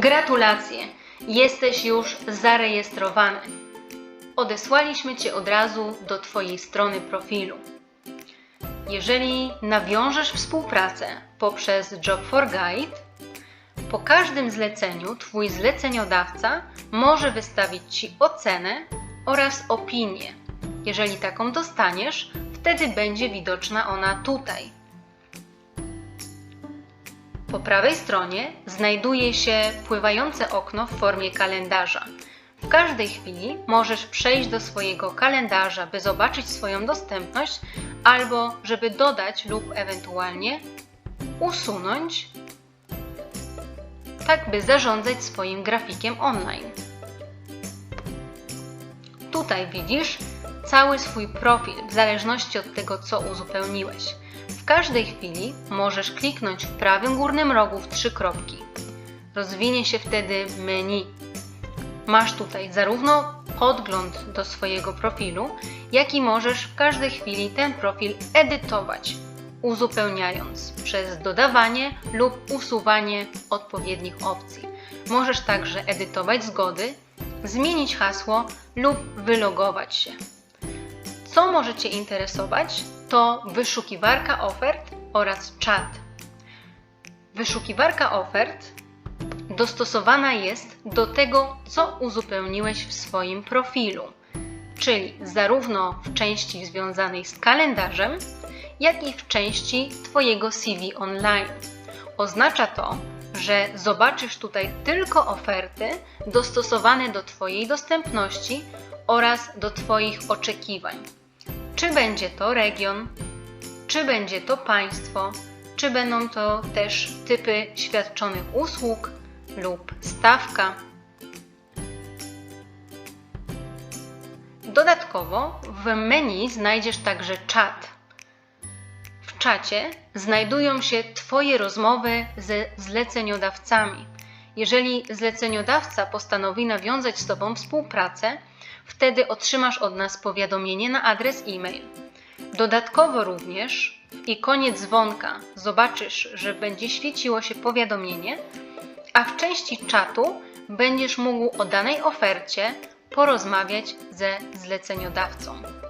Gratulacje! Jesteś już zarejestrowany. Odesłaliśmy Cię od razu do Twojej strony profilu. Jeżeli nawiążesz współpracę poprzez Job for Guide, po każdym zleceniu Twój zleceniodawca może wystawić Ci ocenę oraz opinię. Jeżeli taką dostaniesz, wtedy będzie widoczna ona tutaj. Po prawej stronie znajduje się pływające okno w formie kalendarza. W każdej chwili możesz przejść do swojego kalendarza, by zobaczyć swoją dostępność albo żeby dodać lub ewentualnie usunąć, tak by zarządzać swoim grafikiem online. Tutaj widzisz cały swój profil w zależności od tego, co uzupełniłeś. W każdej chwili możesz kliknąć w prawym górnym rogu w trzy kropki. Rozwinie się wtedy menu. Masz tutaj zarówno podgląd do swojego profilu, jak i możesz w każdej chwili ten profil edytować, uzupełniając przez dodawanie lub usuwanie odpowiednich opcji. Możesz także edytować zgody, zmienić hasło lub wylogować się. Co może Cię interesować, to wyszukiwarka ofert oraz czat. Wyszukiwarka ofert dostosowana jest do tego, co uzupełniłeś w swoim profilu, czyli zarówno w części związanej z kalendarzem, jak i w części Twojego CV online. Oznacza to, że zobaczysz tutaj tylko oferty dostosowane do Twojej dostępności oraz do Twoich oczekiwań. Czy będzie to region, czy będzie to państwo, czy będą to też typy świadczonych usług lub stawka. Dodatkowo w menu znajdziesz także czat. W czacie znajdują się Twoje rozmowy ze zleceniodawcami. Jeżeli zleceniodawca postanowi nawiązać z Tobą współpracę, wtedy otrzymasz od nas powiadomienie na adres e-mail. Dodatkowo również w ikonie dzwonka zobaczysz, że będzie świeciło się powiadomienie, a w części czatu będziesz mógł o danej ofercie porozmawiać ze zleceniodawcą.